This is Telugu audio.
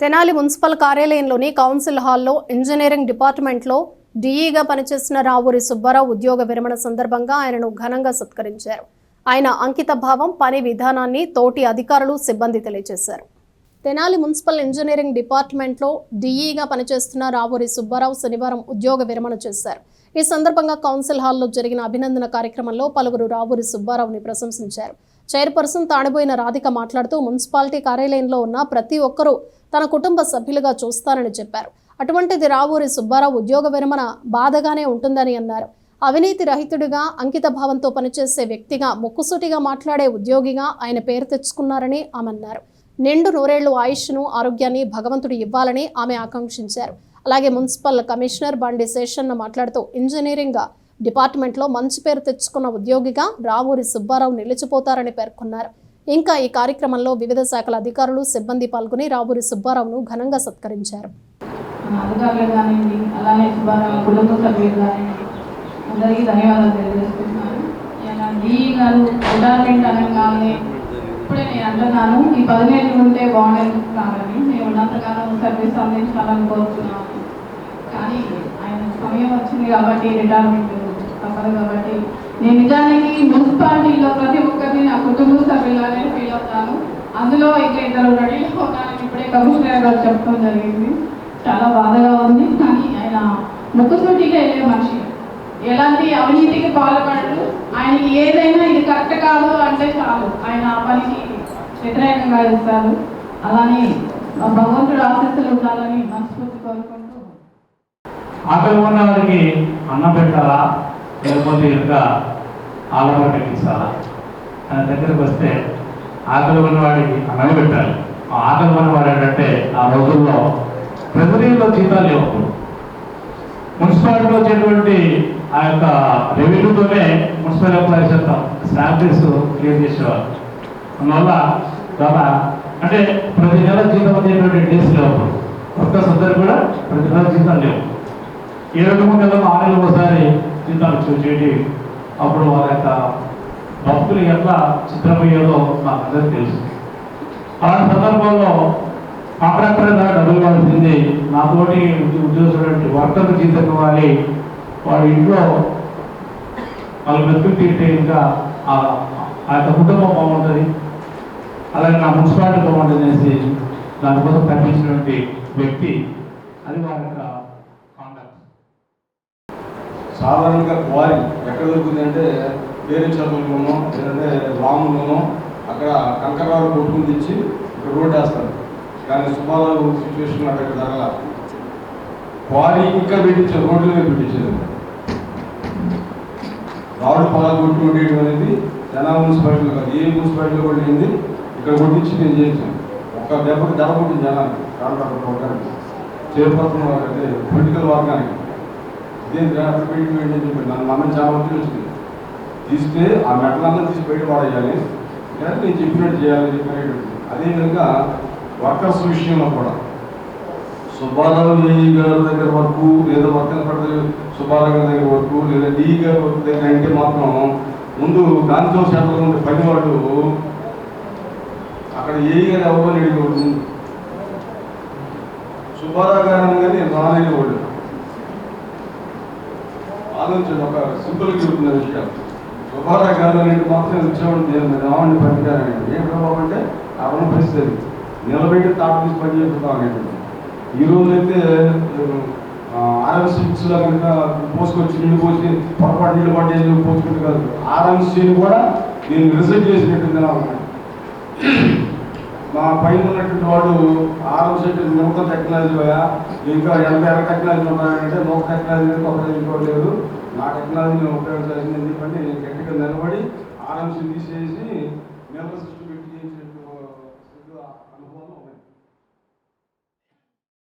తెనాలి మున్సిపల్ కార్యాలయంలోని కౌన్సిల్ హాల్లో ఇంజనీరింగ్ డిపార్ట్మెంట్లో డీఈగా పనిచేసిన రావూరి సుబ్బారావు ఉద్యోగ విరమణ సందర్భంగా ఆయనను ఘనంగా సత్కరించారు. ఆయన అంకిత భావం పని విధానాన్ని తోటి అధికారులు సిబ్బంది తెలియజేశారు. తెనాలి మున్సిపల్ ఇంజనీరింగ్ డిపార్ట్మెంట్లో డీఈగా పనిచేస్తున్న రావూరి సుబ్బారావు శనివారం ఉద్యోగ విరమణ చేశారు. ఈ సందర్భంగా కౌన్సిల్ హాల్లో జరిగిన అభినందన కార్యక్రమంలో పలువురు రావూరి సుబ్బారావుని ప్రశంసించారు. చైర్పర్సన్ తాడిపోయిన రాధిక మాట్లాడుతూ మున్సిపాలిటీ కార్యాలయంలో ఉన్న ప్రతి ఒక్కరూ తన కుటుంబ సభ్యులుగా చూస్తానని చెప్పారు. అటువంటిది రావూరి సుబ్బారావు ఉద్యోగ విరమణ బాధగానే ఉంటుందని అన్నారు. అవినీతి రహితుడిగా అంకిత భావంతో పనిచేసే వ్యక్తిగా ముక్కుసూటిగా మాట్లాడే ఉద్యోగిగా ఆయన పేరు తెచ్చుకున్నారని ఆమె అన్నారు. నిండు నూరేళ్ళు ఆయుష్ను ఆరోగ్యాన్ని భగవంతుడు ఇవ్వాలని ఆమె ఆకాంక్షించారు. అలాగే మున్సిపల్ కమిషనర్ బండి శేషన్న మాట్లాడుతూ ఇంజనీరింగ్ డిపార్ట్మెంట్లో మంచి పేరు తెచ్చుకున్న ఉద్యోగిగా రావూరి సుబ్బారావు నిలిచిపోతారని పేర్కొన్నారు. ఇంకా ఈ కార్యక్రమంలో వివిధ శాఖల అధికారులు సిబ్బంది పాల్గొని రావూరి సుబ్బారావును ఘనంగా సత్కరించారు. అధికారులు కానివ్వండి అలానే సుబ్బారావు కుటుంబ సభ్యులు కానివ్వండి అందరికీ ధన్యవాదాలు గారు రిటైర్మెంట్ అనగానే ఇప్పుడే నేను అంటున్నాను ఈ పదిహేను ఉంటే బాగుండేది కాదని. నేను ఉన్నంతకాలం సర్వీస్ అందించాలని కోరుతున్నాను కానీ ఆయన సమయం వచ్చింది కాబట్టి రిటైర్మెంట్ తప్పదు కాబట్టి నేను నిజానికి మున్సిపాలిటీలో ప్రతి ఒక్కరిని నా కుటుంబ ఫీల్ అవుతాను. అందులో ఇంకా ఇద్దరు రెడీలో ఉన్నానని ఇప్పుడే కమిషనర్ గారు చెప్పడం జరిగింది. చాలా బాధగా ఉంది కానీ ఆయన ముక్కుసూటిగా వెళ్ళే మనిషి. ఎలాంటి అవినీతికి పాల్పడడు. ఆయనకి ఏదైనా ఇది కరెక్ట్ కాదు అంటే చాలు. ఆయన ఆ పనికి వ్యతిరేకంగా ఇస్తారు అలానే భగవంతుడు ఆశస్సులు ఉండాలని మనస్ఫూర్తి కోరుకుంటూ. ఆకలి ఉన్న వారికి అన్నం పెట్టాలా? లేకపోతే ఇంకా ఆలపట్ట ఇస్తారా దగ్గరికి వస్తే ఆకలి ఉన్నవాడికి అన్నం పెట్టాలి ఆ ఆకలి ఉన్నవాడు ఏంటంటే ఆ రోజుల్లో ప్రజలలో జీతాలు లేవు మున్సిపాలిటీలో వచ్చేటువంటి ఆ యొక్క రెవెన్యూతోనే మున్సిపల్ ఎంప్లాయీస్ యొక్క శాలరీస్ క్లియర్ చేసేవారు. అందువల్ల చాలా అంటే ప్రతి నెల జీతం వచ్చేటువంటి డేస్ లేవు వర్కర్స్ అందరు కూడా ప్రతి నెల జీతాలు లేవు. ఏ రెండు మూడు నెలలు ఆరు నెలలకు ఒకసారి జీతాలు చూసేటి అప్పుడు వాళ్ళ యొక్క భక్తులు ఎట్లా చిత్రమయ్యేదో నాకు తెలుసు. ఆ సందర్భంలో కాంట్రాక్టర్ డబ్బులు ఇవ్వాల్సింది నాతోటి ఉద్యోగస్తున్నటువంటి వర్కర్కి జీతం ఇవ్వాలి వాడి ఇంట్లో వాళ్ళ బతుకులు తింటే ఇంకా ఆ ఆ యొక్క కుటుంబం బాగుంటుంది. అలాగే నా మున్సిపాలిటీ బాగుంటుంది అనేసి దానికోసం కనిపించినటువంటి వ్యక్తి అది వారి యొక్క కాంటాక్ట్ సాధారణంగా వారి ఎక్కడ దొరుకుతుంది అంటే పేరు చదువులోనో లేదంటే రాములోనో అక్కడ కంకరాలు కొట్టుకుని తెచ్చి ఇక్కడ రోడ్ వేస్తారు. కానీ సుబ్బారావు సిచ్యువేషన్ అక్కడ జరగల. క్వారీ ఇంకా పెట్టించారు రోడ్లు మీద పెట్టించారు. రావుడు పొలాలు కొట్టి ఉండేయడం అనేది జనా మున్సిపాలిటీలో కాదు ఏ మున్సిపాలిటీలో కూడా ఇక్కడ కొట్టించి నేను చేసాను ఒక దెబ్బకి దెబ్బ కొట్టింది జనానికి కాంట్రాక్టర్ వర్గానికి చైర్పర్సన్ అంటే పొలిటికల్ వర్గానికి. ఇదేం గ్రాఫిక్ పెయింటింగ్ అని చెప్పి నన్ను మనం చాలా మంది వచ్చింది. తీస్తే ఆ మెటలంతా తీసి బయట పడేయాలి. కానీ నేను చెప్పినట్టు చేయాలని చెప్పినట్టు. అదేవిధంగా వర్కర్స్ విషయంలో కూడా. సుబ్బారావు ఏఈ గారి దగ్గర వరకు లేదా వర్కర్ పడత సుబ్బారావు గారి దగ్గర వరకు లేదా డిఈ గారి వరకు దగ్గర అంటే మాత్రం ముందు గాంధీ శాఖలో ఉండే పని వాళ్ళు అక్కడ ఏఈ గారు అవ్వని అడిగేవాడు సుబ్బారావు గారు అనగానే రాలేనివాడు ఆలోచన ఒక సింపుల్ చెప్తున్న విషయాలు. సుబ్బారావు గారు అనేది మాత్రం వచ్చేవాడు నేను రావణ్ణి పనికిరాని ఏం ప్రభావం అంటే అవన పరిస్థితి. నిలబెట్టి తాట తీసి పని చేస్తున్నాం అనేది ఈ రోజు అయితే ఆర్ఎంసీ లో కనుక పోసుకొచ్చి నీళ్ళు పోసి పొరపాటు నీళ్ళు పట్టేసి పోసుకుంటే కాదు. ఆర్ఎంసీని కూడా నేను రిజెక్ట్ చేసినట్టుంది మా పైన ఉన్నటువంటి వాడు ఆర్ఎంసీ నూతన టెక్నాలజీ పోయా ఇంకా ఎనభై అరవై టెక్నాలజీ ఉన్నాయంటే నూతన టెక్నాలజీ కొత్తగా లేదు. నా టెక్నాలజీని ఉపయోగించాల్సింది ఎందుకంటే నేను గట్టిగా నిలబడి ఆర్ఎంసీ తీసేసి నెల సిస్టమ్